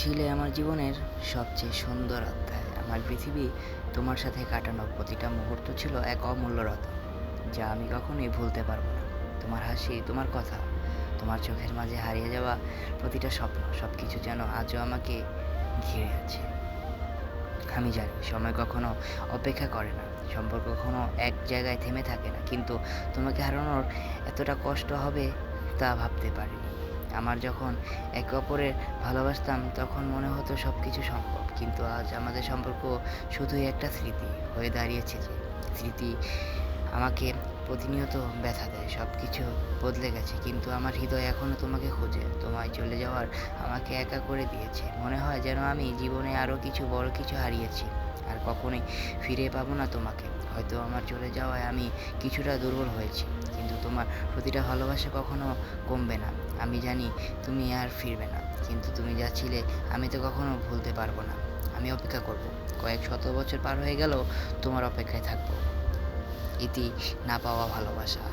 ছিলে আমার জীবনের সবচেয়ে সুন্দর অধ্যায়। আমার পৃথিবী তোমার সাথে কাটানো প্রতিটা মুহূর্ত ছিল এক অমূল্য রত্ন যা আমি কখনোই ভুলতে পারব না। তোমার হাসি, তোমার কথা, তোমার চোখের মাঝে হারিয়ে যাওয়া প্রতিটা স্বপ্ন সব কিছু যেন আজও আমাকে ঘিরে আছে। আমি জানি, সময় কখনো অপেক্ষা করে না, সম্পর্ক কখনো এক জায়গায় থেমে থাকে না, কিন্তু তোমাকে হারানোর এতটা কষ্ট হবে তা ভাবতে পারিনি। আমার যখন একে অপরের ভালোবাসতাম, তখন মনে হতো সব কিছু সম্ভব। কিন্তু আজ আমাদের সম্পর্ক শুধুই একটা স্মৃতি হয়ে দাঁড়িয়েছে যে, স্মৃতি আমাকে প্রতিনিয়ত ব্যথা দেয় সব কিছু বদলে গেছে। কিন্তু আমার হৃদয় এখনও তোমাকে খোঁজে, তোমায় চলে যাওয়ার আমাকে একা করে দিয়েছে। মনে হয় যেন আমি জীবনে আরও কিছু বড় কিছু হারিয়েছি, আর কখনোই ফিরে পাবো না তোমাকে। হয়তো আমার চলে যাওয়ায় আমি কিছুটা দুর্বল হয়েছি, কিন্তু তোমার প্রতিটা ভালোবাসা কখনো কমবে না। আমি জানি তুমি আর ফিরবে না, কিন্তু তুমি যা ছিলে আমি তো কখনো ভুলতে পারব না। আমি অপেক্ষা করব, কয়েক শত বছর পার হয়ে গেল তোমার অপেক্ষায় থাকব। ইতি না পাওয়া ভালোবাসা।